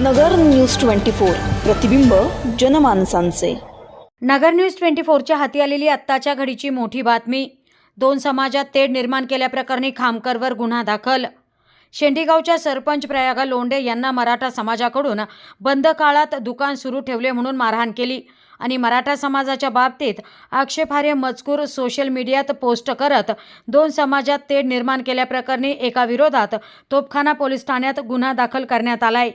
नगर news twenty four प्रतिबिंब जनमानसांचे. नगर news twenty फोरच्या हाती आलेली आत्ताच्या घडीची मोठी बातमी. दोन समाजात तेढ निर्माण केल्याप्रकरणी खामकरवर गुन्हा दाखल. शेंडीगावच्या सरपंच प्रयागा लोंढे यांना मराठा समाजाकडून बंद काळात दुकान सुरू ठेवले म्हणून मारहाण केली आणि मराठा समाजाच्या बाबतीत आक्षेपार्ह मजकूर सोशल मीडियात पोस्ट करत दोन समाजात तेढ निर्माण केल्याप्रकरणी एका विरोधात तोपखाना पोलीस ठाण्यात गुन्हा दाखल करण्यात आलाय.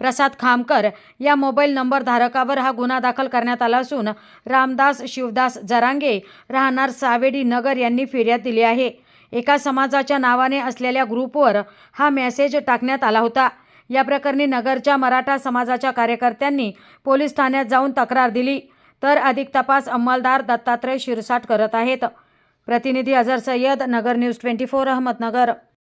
प्रसाद खामकर या मोबाईल नंबर धारकावर हा गुन्हा दाखल करण्यात आला असून रामदास शिवदास जरांगे राहणार सावेडी नगर यांनी फिर्याद दिली आहे. एका समाजाच्या नावाने असलेल्या ग्रुपवर हा मेसेज टाकण्यात आला होता. या प्रकरणी नगरच्या मराठा समाजाच्या कार्यकर्त्यांनी पोलीस ठाण्यात जाऊन तक्रार दिली. तर अधिक तपास अंमलदार दत्तात्रय शिरसाट करत आहेत. प्रतिनिधी Azhar Sayyad Nagar news twenty four Ahmednagar.